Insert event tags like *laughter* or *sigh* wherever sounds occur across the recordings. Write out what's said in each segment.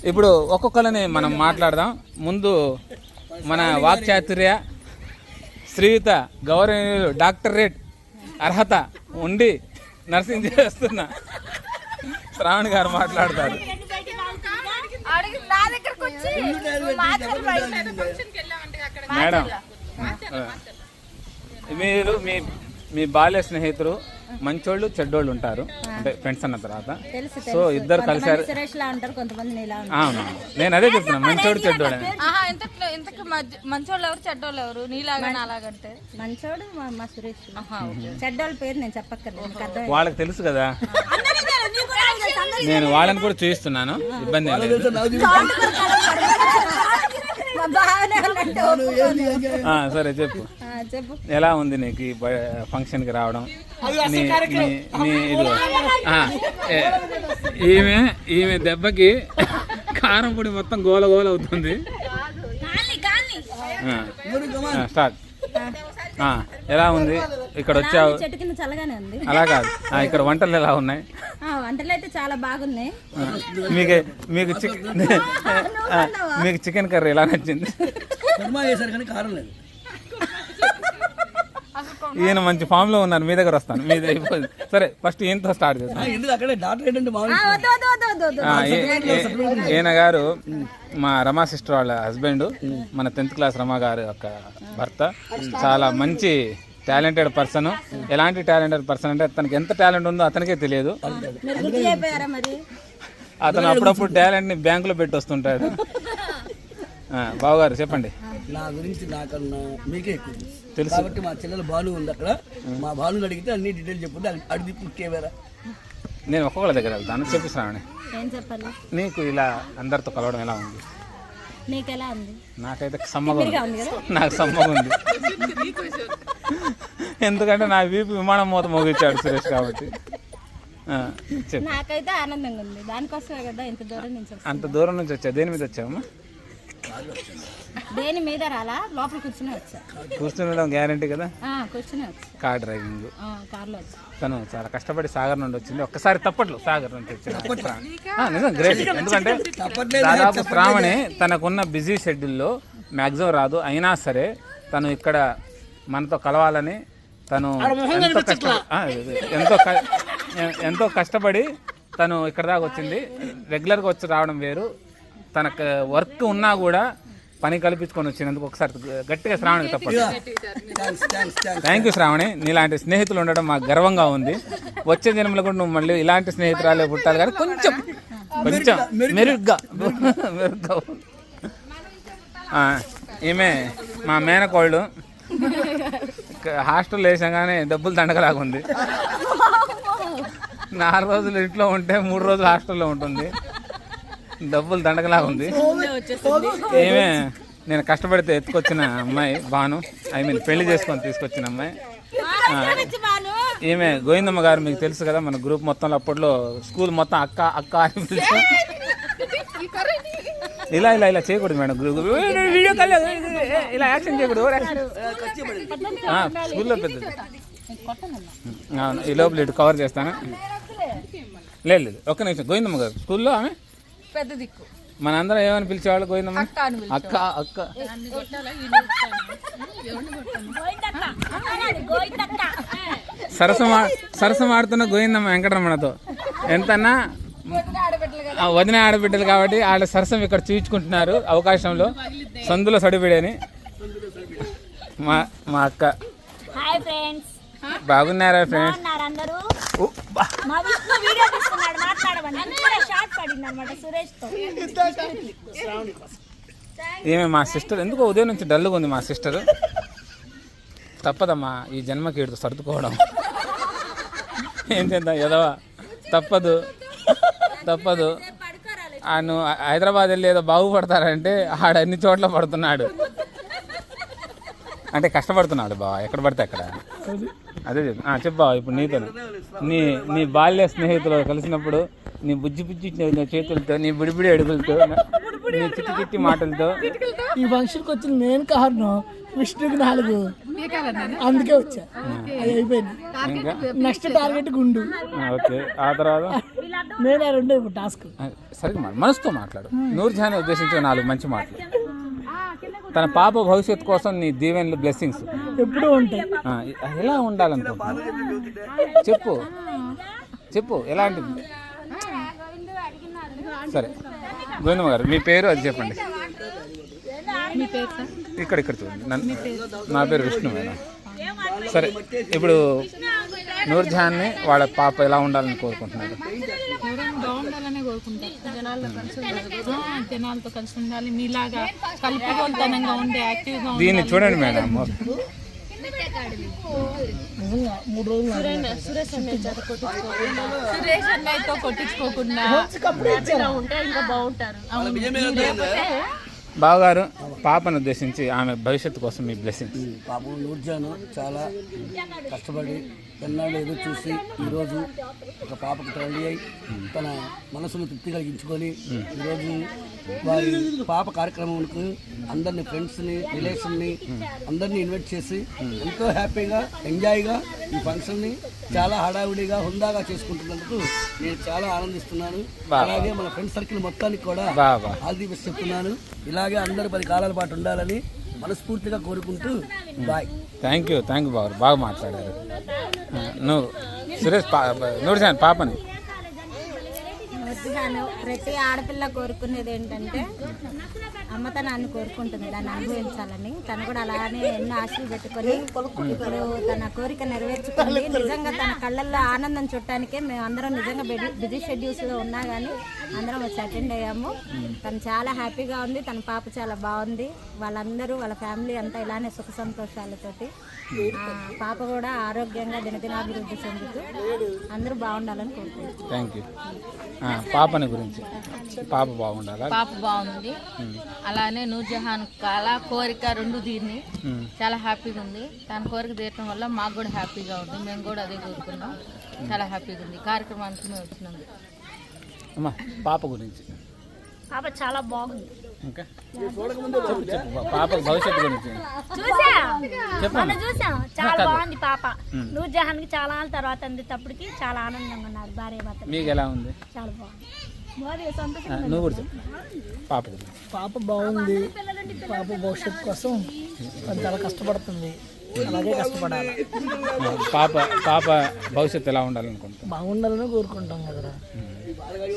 ఇప్పుడు ఒక్కొక్కరిని మనం మాట్లాడదాం. ముందు మన వాక్చాతుర్య శ్రీయుత గౌరవనీయులు డాక్టరేట్ అర్హత ఉండి నర్సింగ్ చేస్తున్న శ్రావణ్ గారు మాట్లాడతారు. మేడం మీరు మీ మీ బాల్య స్నేహితులు మంచోళ్ళు చెడ్డోళ్ళు ఉంటారు. అంటే ఫ్రెండ్స్ అన్న తర్వాత. తెలుసు సో ఇద్దరు కలిసారు అవును. నేను అదే చెప్తున్నా మంచోడు చెడ్డోడు ఇంతకు ఇంతకు మధ్య మంచోళ్ళు ఎవరు చెడ్డోళ్ళు ఎవరు? నీలాగా నాలాగంటే మంచోడు మా సురేష్. చెడ్డోళ్ళ పేరు నేను చెప్పక్కర్లేదు వాళ్ళకి తెలుసు కదా. నేను వాళ్ళని కూడా చూపిస్తున్నాను ఇబ్బంది సరే చెప్పు. ఎలా ఉంది నీకు ఈ ఫంక్షన్కి రావడం? ఈమె ఈమె దెబ్బకి కారం పొడి మొత్తం గోల గోల అవుతుంది. స్టార్ట్. ఎలా ఉంది? ఇక్కడ వచ్చావు. చెట్టు కింద చల్లగానే ఉంది. అలా కాదు. ఆ, ఇక్కడ వంటలు ఎలా ఉన్నాయి? ఆ, వంటలు అయితే చాలా బాగున్నాయి. మీకు మీకు చికెన్ మీకు చికెన్ కర్రీ ఎలా నచ్చింది? కుర్మా చేశారు కానీ కారం లేదు. ఈయన మంచి ఫామ్లో ఉన్నారు మీ దగ్గర వస్తాను. మీది అయిపోయింది. సరే ఫస్ట్ ఈయనతో స్టార్ట్ ఈ- ఈయన గారు మా రమా సిస్టర్ వాళ్ళ హస్బెండ్ మన టెన్త్ క్లాస్ రమా గారి యొక్క భర్త. చాలా మంచి టాలెంటెడ్ పర్సన్ ఎలాంటి టాలెంటెడ్ పర్సన్ అంటే తనకి ఎంత టాలెంట్ ఉందో అతనికే తెలియదు. అతను అప్పుడప్పుడు టాలెంట్ని బ్యాంకులో పెట్టి వస్తుంటాడు. ఆ, బావగారు చెప్పండి. నా గురించి నాకన్నా మీకే ఎక్కువ తెలుసు. కాబట్టి మా చెల్లెలు భాను ఉంది అక్కడ. మా భాను అడిగితే అన్ని డీటెయిల్ చెప్పుకుంటే అడిగి పుట్టేవారా? నేను ఒక్కొక్కళ్ళ దగ్గర వెళ్తాను చెప్పు శ్రావణి. ఏం చెప్పాలి? నీకు ఇలా అందరితో కలవడం ఎలా ఉంది? నీకు ఎలా ఉంది? నాకైతే సమ్మగా ఉంది. నాకు సమ్మగా ఉంది. ఎందుకంటే నా వీపు విమానం మూత మోగించాడు సురేష్ కాబట్టి. ఆ, చెప్పు. నాకైతే ఆనందంగా ఉంది. దానికోసమే కదా ఇంత దూరం నుంచి. అంత దూరం నుంచి వచ్చా దేని మీద వచ్చావమ్మా? దేని మీద రాలా? లోపల కూర్చుని వచ్చా. కూర్చుండడం గ్యారంటీ కదా? ఆ, కూర్చుని వచ్చా. Car driving. ఆ, కార్లో వచ్చా. తను చాలా కష్టపడి సాగర్ నుండి వచ్చింది. ఒక్కసారి తప్పట్లు సాగర్ వచ్చిన ఆ, నిజం గ్రేట్ ఎందుకంటే దాదాపు శ్రావణి తనకున్న బిజీ షెడ్యూల్లో మ్యాక్సిమం రాదు. అయినా సరే తను ఇక్కడ మనతో కలవాలని తను ఎంతో ఎంతో ఎంతో కష్టపడి తను ఇక్కడ దాకా వచ్చింది. రెగ్యులర్గా వచ్చి రావడం వేరు. తనకు వర్క్ ఉన్నా కూడా పని కల్పించుకొని వచ్చినందుకు ఒకసారి గట్టిగా శ్రావణికి తప్పదు. Thank you Shravani. నీలాంటి స్నేహితులు ఉండడం మాకు గర్వంగా ఉంది. వచ్చే జన్మలో కూడా నువ్వు మళ్ళీ ఇలాంటి స్నేహితురాలే పుట్టాలి కానీ కొంచెం కొంచెం మెరుగ్గా మెరుగ్గా ఆ, ఈమె మా మేనకోళ్ళు. హాస్టల్ వేసాగానే డబ్బులు దండగలాగా ఉంది *laughs* నాలుగు రోజులు ఇంట్లో ఉంటే మూడు రోజులు హాస్టల్లో ఉంటుంది. డబ్బులు దండగలాగా ఉంది. ఏమే నేను కష్టపడితే ఎత్తుకొచ్చిన అమ్మాయి బాను ఐ మీన్ పెళ్ళి చేసుకొని తీసుకొచ్చిన అమ్మాయి. ఈమె గోవిందమ్మ గారు మీకు తెలుసు కదా మన గ్రూప్ మొత్తంలో అప్పట్లో స్కూల్ మొత్తం అక్క అక్క అని పిలిచి ఇలా ఇలా ఇలా చేయకూడదు మేడం గ్రూప్. వీడియో కాల్ ఇలా యాక్షన్ చేయకూడదు స్కూల్లో పెద్దది. అవును ఈ లోపల ఇటు కవర్ చేస్తాను? లేదు లేదు ఒక్క నిమిషం. గోవిందమ్మ గారు స్కూల్లో ఆమె? పెద్ద దిక్కు. మనందరం ఏమని పిలిచేవాళ్ళు? గోవిందమ్మ? అక్క. అక్క సరసం సరసం ఆడుతున్న గోవిందమ్మ వెంకటరమణతో. ఎంతన్నా? వదిన ఆడబిడ్డలు కాబట్టి వాళ్ళ సరసం ఇక్కడ చూపించుకుంటున్నారు అవకాశంలో. సందులో సడిపిడని మా మా అక్క. బాగున్నారా ఫ్రెండ్స్? మా విష్ణు వీడియో తీస్తున్నాడు మాట్లాడమని షార్ట్ పడింది అనమాట సురేష్తో ఏమే మా సిస్టర్. ఎందుకో ఉదయం నుంచి డల్గా ఉంది మా సిస్టర్. తప్పదమ్మా ఈ జన్మకి ఈడుతో సర్దుకోవడం. ఏం చేద్దాం ఎదవా తప్పదు. తప్పదు. ఆ నువ్వు హైదరాబాద్ వెళ్ళి ఏదో బాగుపడతారంటే ఆడన్ని చోట్ల పడుతున్నాడు. అంటే కష్టపడుతున్నాడు బావ. ఎక్కడ పడితే అక్కడ. అదే చెప్పు ఆ, చెప్పు బావ ఇప్పుడు నీతో. నీ నీ బాల్య స్నేహితులు కలిసినప్పుడు నీ బుజ్జి బుజ్జి చేతులతో నీ బిడిబిడి అడుగులతో నీ చిట్టి చిట్టి మాటలతో. ఈ ఫంక్షన్కి వచ్చిన మెయిన్ కారణం విష్ణుకి నాలుగు. అందుకే వచ్చా. అది అయిపోయింది. ఇంకా? నెక్స్ట్ టార్గెట్ గుండు. ఓకే. ఆ తర్వాత? నేనే రెండు టాస్క్. సరిగ్గా మాట్లాడు మనసుతో మాట్లాడు. నూర్జహాన్ ఉద్దేశించిన నాలుగు మంచి మాటలు. తన పాప భవిష్యత్తు కోసం నీ దీవెనలు బ్లెస్సింగ్స్ ఎప్పుడూ ఉంటాయి. ఎలా ఉండాలనుకుంటున్నావు? చెప్పు. చెప్పు ఎలాంటిది? సరే. గోవిందమ్మ గారు మీ పేరు అది చెప్పండి. ఇక్కడ ఇక్కడ చూడండి. నన్ను నా పేరు విష్ణు మేడం. సరే ఇప్పుడు నూర్జహాన్ని వాళ్ళ పాప ఎలా ఉండాలని కోరుకుంటున్నారు? కోరుకుంటారు. జనాల్లో కలిసి ఉండాలి ఆ, జనాలతో కలిసి ఉండాలి. మీలాగా కలుపుకోలుతనంగా ఉండే యాక్టివ్గా దీన్ని చూడండి మేడం. నిజంగా మూడు రోజులు సురేష్ అన్నయ్యతో కొట్టించుకోకుండా ఉంటే ఇంకా బాగుంటారు. బావగారు పాపను ఉద్దేశించి ఆమె భవిష్యత్తు కోసం మీ బ్లెస్సింగ్ పాపం నూర్జాను చాలా కష్టపడి ఎన్నాళ్ళు ఎదురు చూసి ఈరోజు ఒక పాపకు తల్లి అయి తన మనసును తృప్తి కలిగించుకొని ఈరోజు వారి పాప కార్యక్రమంకు అందరిని ఫ్రెండ్స్ని రిలేషన్ని అందరినీ ఇన్వైట్ చేసి ఎంతో హ్యాపీగా ఎంజాయ్గా ఈ ఫంక్షన్ని చాలా హడావుడిగా హుందాగా చేసుకుంటున్నందుకు నేను చాలా ఆనందిస్తున్నాను. అలాగే మన ఫ్రెండ్ సర్కిల్ మొత్తానికి కూడా బాబా ఆల్ ది బెస్ట్ చెప్తున్నాను. ఇలాగే అందరూ పది కాలాల పాటు ఉండాలని మనస్ఫూర్తిగా కోరుకుంటూ bye. Thank you thank you బాబు. బాగా మాట్లాడారు. నువ్వు సురేష్ పా నూర్జహాన్ పాపని. ప్రతి ఆడపిల్ల కోరుకునేది ఏంటంటే అమ్మతనాన్ని కోరుకుంటుంది. దాన్ని అనుభవించాలని. తను కూడా అలానే ఎన్నో ఆశలు పెట్టుకొని ఇప్పుడు తన కోరిక నెరవేర్చుకొని నిజంగా తన కళ్ళల్లో ఆనందం చుట్టానికే మేము అందరం నిజంగా బిజీ షెడ్యూల్స్లో ఉన్నా కానీ అందరం వచ్చి అటెండ్ అయ్యాము. తను చాలా హ్యాపీగా ఉంది. తన పాప చాలా బాగుంది. వాళ్ళందరూ వాళ్ళ ఫ్యామిలీ అంతా ఇలానే సుఖ సంతోషాలతోటి పాప కూడా ఆరోగ్యంగా దినదినాభివృద్ధి చెందుతూ అందరూ బాగుండాలని కోరుకుంటున్నాం. థ్యాంక్ యూ ఆ, పాపని గురించి. పాప బాగుండాలా? పాప బాగుంది. అలానే నూర్జహాన్ కళ కోరిక రెండు తీరిని ఉమ్. చాలా హ్యాపీగా ఉంది. తన కోరిక తీరటం వల్ల మాకు కూడా హ్యాపీగా ఉంది. మేము కూడా అదే కోరుకున్నాం. చాలా హ్యాపీగా ఉంది. కార్యక్రమానికి మేము వచ్చినందుకు. అమ్మా పాప గురించి. పాప చాలా బాగుంది. ఇంకా చెప్పు చెప్పు పా- పాప భవిష్యత్తు గురించి. చూసా? చూసాం. చాలా. బాగుంది పాప. నూర్ జహాన్కి చాలా తర్వాత అందేటప్పటికి చాలా ఆనందంగా ఉన్నారు భార్య భర్తలు. మీకు ఎలా ఉంది? చాలా బాగుంది. నువ్వు కూడా చెప్పు. పాప పాప బాగుంది. పాప భవిష్యత్తు కోసం చాలా కష్టపడుతుంది. అలాగే కష్టపడాలి. పాప పాప భవిష్యత్తు ఎలా ఉండాలనుకుంటా బాగుండాలని కోరుకుంటాం కదరా.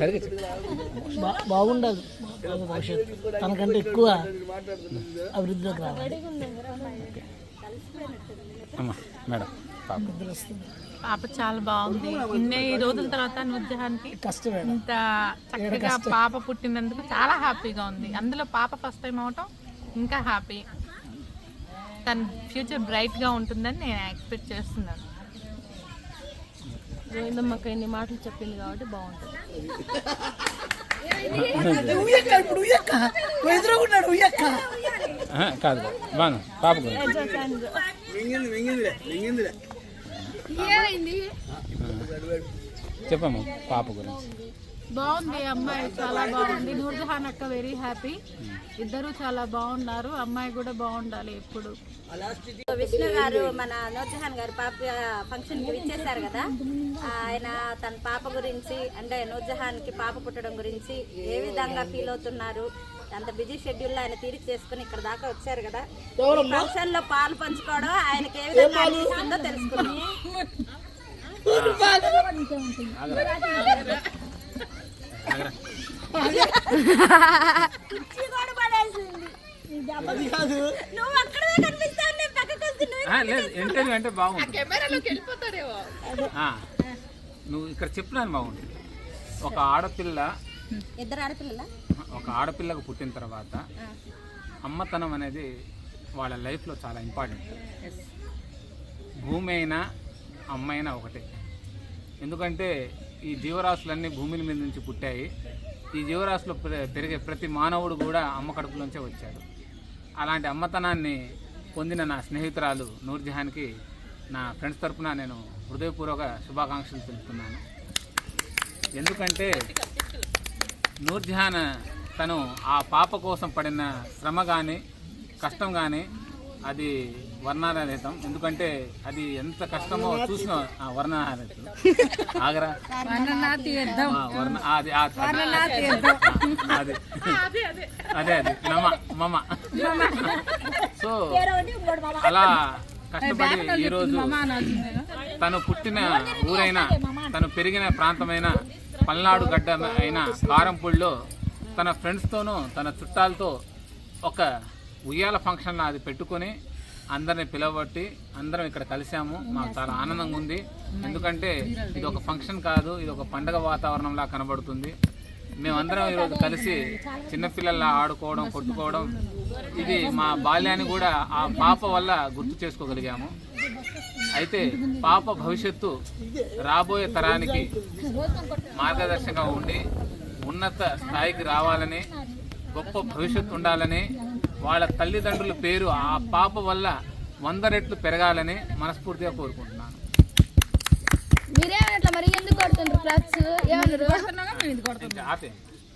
సరిగ్గా చెప్పు. బా బాగుండాలి పాప భవిష్యత్తు. తనకంటే ఎక్కువ అభివృద్ధిలోకి రావాలి. అమ్మా మేడం పాప. చాలా బాగుంది. ఇన్ని రోజుల తర్వాత కష్టమే ఇంత చక్కగా పాప పుట్టినందుకు చాలా హ్యాపీగా ఉంది. అందులో పాప ఫస్ట్ టైం అవటం ఇంకా హ్యాపీ. తన ఫ్యూచర్ బ్రైట్గా ఉంటుందని నేను ఎక్స్పెక్ట్ చేస్తున్నాను. గోవిందమ్మక్క ఇన్ని మాటలు చెప్పింది కాబట్టి బాగుంటుంది. కాదు బాను పాప చెప్పమ్మా పాప గురించి. బాగుంది అమ్మాయి చాలా బాగుంది. నూర్జహాన్ అక్క వెరీ హ్యాపీ ఇద్దరు చాలా బాగున్నారు అమ్మాయి కూడా బాగుండాలి ఎప్పుడు. విష్ణు గారు మన నూర్జహాన్ గారు పాప ఫంక్షన్కి విచ్చేశారు కదా. ఆయన తన పాప గురించి అంటే నూర్జహాన్కి పాప పుట్టడం గురించి ఏ విధంగా ఫీల్ అవుతున్నారు? అంత బిజీ షెడ్యూల్లో ఆయన తీరిక చేసుకుని ఇక్కడ దాకా వచ్చారు కదా. ఫంక్షన్లో పాలు పంచుకోవడం ఆయనకి ఏ విధంగా అనిపిస్తుందో తెలుసుకున్నాం కుర్చీ కూడా పడేసింది. నువ్వు అక్కడే కనిపిస్తావు నేను పక్కకు వస్తే నువ్వు ఆ, లేదు ఇంటర్వ్యూ అంటే బాగుంటుంది నువ్వు ఇక్కడ చెప్పినాను బాగుంటుంది ఒక ఆడపిల్ల ఇద్దరు ఆడపిల్లల? ఒక ఆడపిల్లకు పుట్టిన తర్వాత అమ్మతనం అనేది వాళ్ళ లైఫ్లో చాలా ఇంపార్టెంట్. భూమి అయినా అమ్మ అయినా ఒకటే. ఎందుకంటే ఈ జీవరాశులన్నీ భూమిల మీద నుంచి పుట్టాయి. ఈ జీవరాశులు పెరిగే ప్రతి మానవుడు కూడా అమ్మ కడుపులోంచే వచ్చాడు. అలాంటి అమ్మతనాన్ని పొందిన నా స్నేహితురాలు నూర్జహాన్కి నా ఫ్రెండ్స్ తరఫున నేను హృదయపూర్వక శుభాకాంక్షలు తెలుపుతున్నాను. ఎందుకంటే నూర్జహాన్ తను ఆ పాప కోసం పడిన శ్రమ కానీ కష్టం కానీ అది వర్ణారహితం ఎందుకంటే అది ఎంత కష్టమో చూసిన వర్ణారహితం ఆగరా? అది అదే. అది. మమ మమ. సో అలా కష్టపడి ఈరోజు తను పుట్టిన ఊరైన తను పెరిగిన ప్రాంతమైన పల్నాడు గడ్డ అయిన కారంపూడిలో తన ఫ్రెండ్స్తోనూ తన చుట్టాలతో ఒక ఉయ్యాల ఫంక్షన్ అది పెట్టుకొని అందరిని పిలవబట్టి అందరం ఇక్కడ కలిసాము మాకు చాలా ఆనందంగా ఉంది. ఎందుకంటే ఇది ఒక ఫంక్షన్ కాదు ఇది ఒక పండగ వాతావరణంలా కనబడుతుంది. మేమందరం ఈరోజు కలిసి చిన్నపిల్లల్లా ఆడుకోవడం కొట్టుకోవడం ఇది మా బాల్యాన్ని కూడా ఆ పాప వల్ల గుర్తు చేసుకోగలిగాము. అయితే పాప భవిష్యత్తు రాబోయే తరానికి మార్గదర్శకంగా ఉండి ఉన్నత స్థాయికి రావాలని గొప్ప భవిష్యత్తు ఉండాలని వాళ్ళ తల్లిదండ్రుల పేరు ఆ పాప వల్ల వంద రెట్లు పెరగాలని మనస్ఫూర్తిగా కోరుకుంటున్నాను. మీరేమట్లా మరి ఎందుకు కొడుతుండ్రు